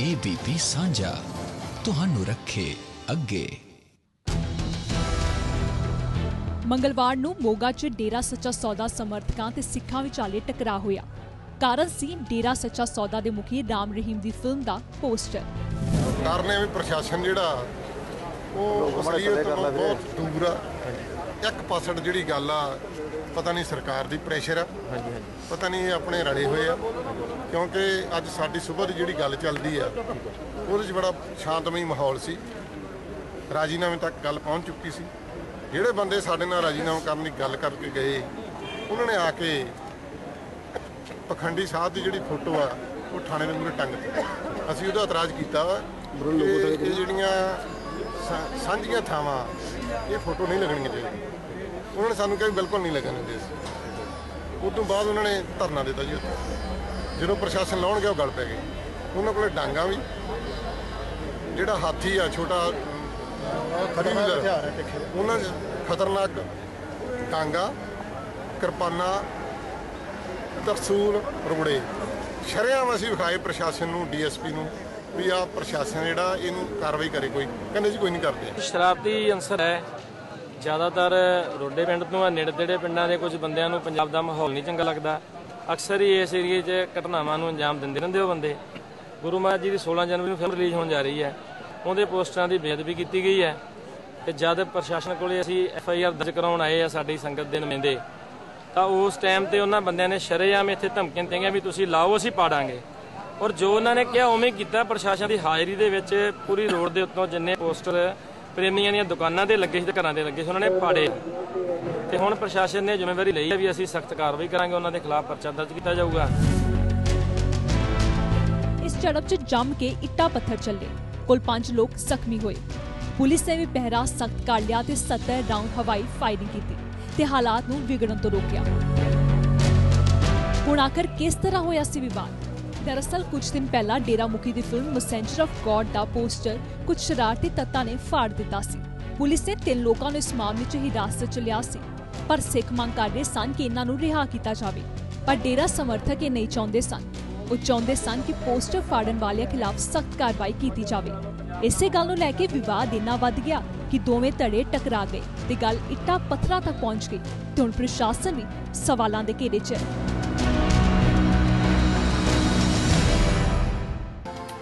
ABP ਸਾਂਝਾ ਤੁਹਾਨੂੰ ਰੱਖੇ ਅੱਗੇ। ਮੰਗਲਵਾਰ ਨੂੰ ਮੋਗਾ 'ਚ ਡੇਰਾ ਸੱਚਾ ਸੌਦਾ ਸਮਰਥਕਾਂ ਤੇ ਸਿੱਖਾਂ ਵਿਚਾਲੇ ਟਕਰਾਅ ਹੋਇਆ। ਕਾਰਨ ਸੀ ਡੇਰਾ ਸੱਚਾ ਸੌਦਾ ਦੇ ਮੁਖੀ ਰਾਮ ਰਹੀਮ ਦੀ ਫਿਲਮ ਦਾ ਪੋਸਟਰ। ਕਾਰਨ ਇਹ ਵੀ ਪ੍ਰਸ਼ਾਸਨ ਜਿਹੜਾ ਉਹ ਅਸਲੀਅਤ ਤੋਂ ਬਹੁਤ ਦੂਰ ਆ। ਇੱਕ ਪਾਸੜ ਜਿਹੜੀ ਗੱਲ ਆ ਪਤਾ ਨਹੀਂ ਸਰਕਾਰ ਦੀ ਪ੍ਰੈਸ਼ਰ ਆ। ਪਤਾ ਨਹੀਂ ਇਹ ਆਪਣੇ ਰਲੇ ਹੋਏ ਆ। ਕਿਉਂਕਿ ਅੱਜ ਸਾਡੀ ਸਵੇਰ ਦੀ ਜਿਹੜੀ ਗੱਲ ਚੱਲਦੀ ਆ ਉਹਦੇ 'ਚ ਬੜਾ ਸ਼ਾਂਤਮਈ ਮਾਹੌਲ ਸੀ। ਰਾਜੀਨਾਮੇ ਤੱਕ ਗੱਲ ਪਹੁੰਚ ਚੁੱਕੀ ਸੀ। ਜਿਹੜੇ ਬੰਦੇ ਸਾਡੇ ਨਾਲ ਰਾਜੀਨਾਮਾ ਕਰਨ ਦੀ ਗੱਲ ਕਰਕੇ ਗਏ ਉਹਨਾਂ ਨੇ ਆ ਕੇ ਪਖੰਡੀ ਸਾਹਿਬ ਦੀ ਜਿਹੜੀ ਫੋਟੋ ਆ ਉਹ ਥਾਣੇ ਦੇ ਮੂਹਰੇ ਟੰਗ ਦਿੱਤੀ। ਅਸੀਂ ਉਹਦਾ ਇਤਰਾਜ਼ ਕੀਤਾ ਵਾ ਇਹ ਜਿਹੜੀਆਂ ਸਾਂਝੀਆਂ ਥਾਵਾਂ ਇਹ ਫੋਟੋ ਨਹੀਂ ਲੱਗਣੀਆਂ ਚਾਹੀਦੀਆਂ ਉਹਨਾਂ ਨੇ ਸਾਨੂੰ ਕਿਹਾ ਬਿਲਕੁਲ ਨਹੀਂ ਲੱਗਣ ਅਸੀਂ ਉਸ ਤੋਂ ਬਾਅਦ ਉਹਨਾਂ ਨੇ ਧਰਨਾ ਦਿੱਤਾ ਜੀ ਉੱਥੇ। ਜਦੋਂ ਪ੍ਰਸ਼ਾਸਨ ਲਾਉਣ ਗਿਆ ਉਹ ਗੱਲ ਪੈ ਗਈ ਉਹਨਾਂ ਕੋਲੇ ਡਾਂਗਾ ਵੀ ਜਿਹੜਾ ਹਾਥੀ ਆ ਛੋਟਾ ਖਤਰਨਾਕ ਉਹਨਾਂ 'ਚ ਖਤਰਨਾਕ ਡਾਂਗਾ ਕਿਰਪਾਨਾਂ ਤਰਸੂਲ ਰੁਗੜੇ। ਸ਼ਰਿਆਮ ਅਸੀਂ ਵਿਖਾਏ ਪ੍ਰਸ਼ਾਸਨ ਨੂੰ ਡੀਐਸਪੀ ਨੂੰ। ਵੀ ਆ ਪ੍ਰਸ਼ਾਸਨ ਜਿਹੜਾ ਇਹਨੂੰ ਕਾਰਵਾਈ ਕਰੇ ਕੋਈ। ਕਹਿੰਦੇ ਜੀ ਕੋਈ ਨਹੀਂ ਕਰਦੇ। ਸ਼ਰਾਰਤੀ ਅੰਸਰ ਹੈ। ਜ਼ਿਆਦਾਤਰ ਰੋਡੇ ਪਿੰਡ ਤੋਂ ਆ ਨੇੜੇ ਤੇੜੇ ਪਿੰਡਾਂ ਦੇ ਕੁਝ ਬੰਦਿਆਂ ਨੂੰ ਪੰਜਾਬ ਦਾ ਮਾਹੌਲ ਨਹੀਂ ਚੰਗਾ ਲੱਗਦਾ। ਅਕਸਰ ਹੀ ਇਸ ਏਰੀਏ 'ਚ ਘਟਨਾਵਾਂ ਨੂੰ ਅੰਜਾਮ ਦਿੰਦੇ ਰਹਿੰਦੇ ਉਹ ਬੰਦੇ। ਗੁਰੂ ਮਹਾਰਾਜ ਜੀ ਦੀ 16 ਜਨਵਰੀ ਨੂੰ ਫਿਲਮ ਰਿਲੀਜ਼ ਹੋਣ ਜਾ ਰਹੀ ਹੈ। ਉਹਦੇ ਪੋਸਟਰਾਂ ਦੀ ਬੇਅਦਬੀ ਕੀਤੀ ਗਈ ਹੈ। ਤੇ ਜਦ ਪ੍ਰਸ਼ਾਸਨ ਕੋਲੇ ਅਸੀਂ ਐਫ ਆਈ ਆਰ ਦਰਜ ਕਰਾਉਣ ਆਏ ਆ ਸਾਡੀ ਸੰਗਤ ਦੇ ਨੁਮਾਇੰਦੇ, ਤਾਂ ਉਸ ਟਾਈਮ ਤੇ ਉਹਨਾਂ ਬੰਦਿਆਂ ਨੇ ਸ਼ਰੇਆਮ ਇੱਥੇ ਧਮਕੀਆਂ ਦਿੱਤੀਆਂ ਵੀ ਤੁਸੀਂ ਲਾਓ, ਅਸੀਂ ਪਾੜਾਂਗੇ। ਔਰ ਜੋ ਉਹਨਾਂ ਨੇ ਕਿਹਾ, ਉਵੇਂ ਕੀਤਾ ਪ੍ਰਸ਼ਾਸਨ ਦੀ ਹਾਜ਼ਰੀ ਦੇ ਵਿੱਚ ਪੂਰੀ ਰੋਡ ਦੇ ਉੱਤੋਂ ਜਿੰਨੇ ਪੋਸਟਰ ਪ੍ਰੇਮੀਆਂ ਦੀਆਂ ਦੁਕਾਨਾਂ ਤੇ ਲੱਗੇ ਸੀ ਤੇ ਘਰਾਂ ਤੇ ਲੱਗੇ ਸੀ, ਉਹਨਾਂ ਨੇ ਪਾੜੇ। ਤੇ ਹੁਣ ਪ੍ਰਸ਼ਾਸਨ ਨੇ ਜ਼ਿੰਮੇਵਾਰੀ ਲਈ ਹੈ ਵੀ ਅਸੀਂ ਸਖਤ ਕਾਰਵਾਈ ਕਰਾਂਗੇ, ਉਹਨਾਂ ਦੇ ਖਿਲਾਫ ਪਰਚਾ ਦਰਜ ਕੀਤਾ ਜਾਊਗਾ। ਇਸ ਝੜਪ 'ਚ ਜੰਮ ਕੇ ਇੱਟਾਂ ਪੱਥਰ ਚੱਲੇ। ਕੁੱਲ 5 ਲੋਕ ਜ਼ਖਮੀ ਹੋਏ। ਪੁਲਿਸ ਨੇ ਵੀ ਪਹਿਰਾ ਸਖਤ ਕਰ ਲਿਆ ਤੇ 70 ਰਾਉਂਡ ਹਵਾਈ ਫਾਇਰਿੰਗ ਕੀਤੀ ਤੇ ਹਾਲਾਤ ਨੂੰ ਵਿਗੜਨ ਤੋਂ ਰੋਕਿਆ। ਹੁਣ ਆਖਰ ਕਿਸ ਤਰ੍ਹਾਂ ਹੋਇਆ ਸੀ ਵਿਵਾਦ? ਦਰਅਸਲ ਕੁਝ ਦਿਨ ਪਹਿਲਾਂ ਡੇਰਾ ਮੁਖੀ ਦੀ ਫਿਲਮ ਮੈਸੇਂਜਰ ਆਫ ਗॉड ਦਾ ਪੋਸਟਰ ਕੁਝ ਸ਼ਰਾਰਤੀ ਤੱਤਾਂ ਨੇ ਫਾੜ ਦਿੱਤਾ ਸੀ। ਪੁਲਿਸ ਨੇ ਤਿੰਨ ਲੋਕਾਂ ਨੂੰ ਇਸ ਮਾਮਲੇ 'ਚ ਹਿਰਾਸਤ 'ਚ ਲਿਆ ਸੀ। ਪਰ ਸਿੱਖ ਮੰਗ ਕਰ ਸਨ ਕਿ ਇਹਨਾਂ ਨੂੰ ਰਿਹਾ ਕੀਤਾ ਜਾਵੇ। ਪਰ ਡੇਰਾ ਸਮਰਥਕ ਇਹ ਨਹੀਂ ਚਾਹੁੰਦੇ ਸਨ। ਉਹ ਚਾਹੁੰਦੇ ਸਨ ਕਿ ਪੋਸਟਰ ਫਾੜਨ ਵਾਲਿਆਂ ਖਿਲਾਫ ਸਖਤ ਕਾਰਵਾਈ ਕੀਤੀ ਜਾਵੇ। ਇਸੇ ਗੱਲ ਨੂੰ ਲੈ ਕੇ ਵਿਵਾਦ ਇੰਨਾ ਵੱਧ ਗਿਆ ਕਿ ਦੋਵੇਂ ਧੜੇ ਟਕਰਾ ਗਏ ਤੇ ਗੱਲ ਇੱਟਾਂ ਪੱਥਰਾਂ ਤੱਕ ਪਹੁੰਚ ਗਈ ਤੇ ਹੁਣ ਪ੍ਰਸ਼ਾਸਨ ਵੀ ਸਵਾਲਾਂ ਦੇ ਘੇਰੇ 'ਚ ਹੈ।